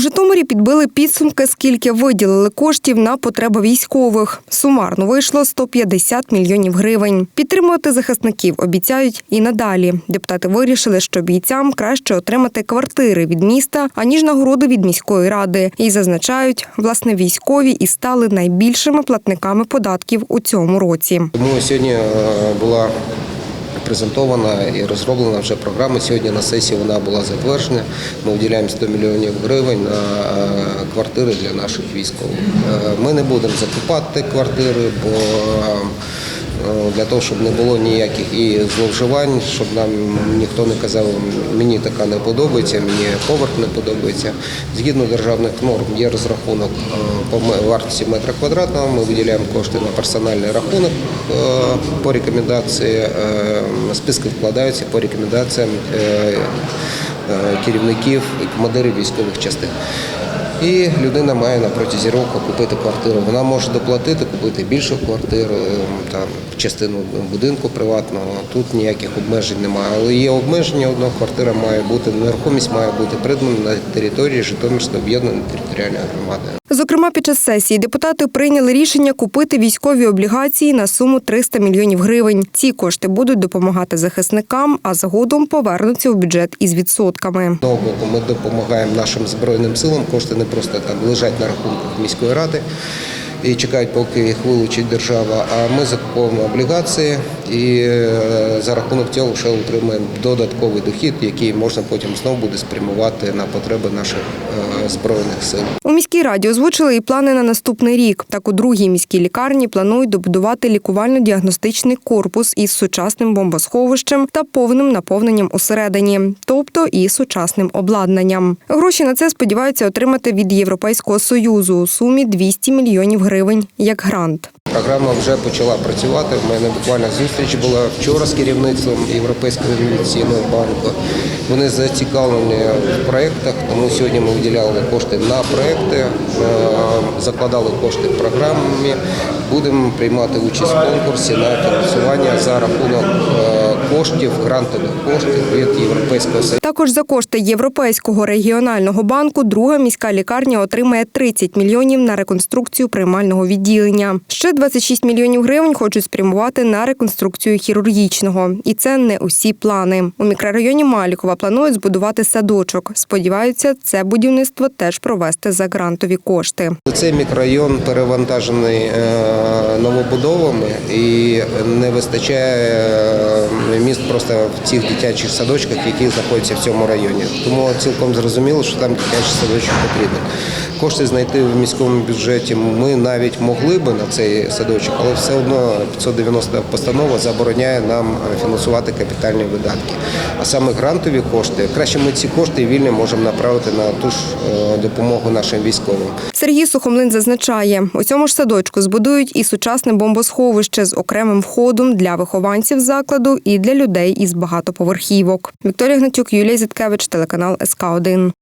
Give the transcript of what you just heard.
Житомирі підбили підсумки, скільки виділили коштів на потреби військових. Сумарно вийшло 150 мільйонів гривень. Підтримувати захисників обіцяють і надалі. Депутати вирішили, що бійцям краще отримати квартири від міста, аніж нагороди від міської ради. І зазначають, власне, військові і стали найбільшими платниками податків у цьому році. Тому сьогодні е, була презентована і розроблена вже програма. Сьогодні на сесії вона була затверджена. Ми виділяємо 100 мільйонів гривень на е, квартири для наших військових. Е, Ми не будемо закупати квартири, бо е, для того, щоб не було ніяких і зловживань, щоб нам ніхто не казав, мені така не подобається, мені поверх не подобається. Згідно державних норм є розрахунок е, по вартості метра квадратного. Ми виділяємо кошти на персональний рахунок е, по рекомендації. е, Списки вкладаються по рекомендаціям е, е, керівників і командирів військових частин. І людина має на протязі року купити квартиру. Вона може доплатити, купити більшу квартиру, е, там частину будинку приватного. Тут ніяких обмежень немає. Але є обмеження. Одна квартира має бути нерухомість має бути придбана на території Житомирської об'єднаної територіальної громади. Зокрема, під час сесії депутати прийняли рішення купити військові облігації на суму 300 мільйонів гривень. Ці кошти будуть допомагати захисникам, а згодом повернуться у бюджет із відсотками. Ми допомагаємо нашим збройним силам. Кошти не просто там лежать на рахунках міської ради і чекають, поки їх вилучить держава. А ми закуповуємо облігації і е, за рахунок цього ще отримаємо додатковий дохід, який можна потім знову буде спрямувати на потреби наших е, збройних сил. У міській раді озвучили і плани на наступний рік. Так у другій міській лікарні планують добудувати лікувально-діагностичний корпус із сучасним бомбосховищем та повним наповненням усередині, тобто і сучасним обладнанням. Гроші на це сподіваються отримати від Європейського союзу у сумі 200 мільйонів гривень як грант. Програма вже почала працювати. У мене буквально зустріч була вчора з керівництвом Європейського інвестиційного банку. Вони зацікавлені в проєктах, тому сьогодні ми виділяли кошти на проєкти, е, закладали кошти в програмі. Будемо приймати участь в конкурсі на фінансування за рахунок е, коштів, грантових коштів від Європейського Союзу. Також за кошти Європейського регіонального банку друга міська лікарня отримає 30 мільйонів на реконструкцію приймального відділення. Ще 26 мільйонів гривень хочуть спрямувати на реконструкцію хірургічного. І це не усі плани. У мікрорайоні Малікова планують збудувати садочок. Сподіваються, це будівництво теж провести за грантові кошти. Цей мікрорайон перевантажений е, новобудовами і не вистачає е, міст просто в цих дитячих садочках, які знаходяться в цьому районі. Тому цілком зрозуміло, що там дитячий садочок потрібен. Кошти знайти в міському бюджеті ми навіть могли би на цей садочок, але все одно 590 постанова забороняє нам фінансувати капітальні видатки. А саме грантові кошти, краще ми ці кошти вільні можемо направити на ту ж е, допомогу нашим військовим. Сергій Сухомлин зазначає, у цьому ж садочку збудують і сучасне бомбосховище з окремим входом для вихованців закладу і для людей із багатоповерхівок. Вікторія Гнатюк, Юлія Зіткевич, телеканал СК 1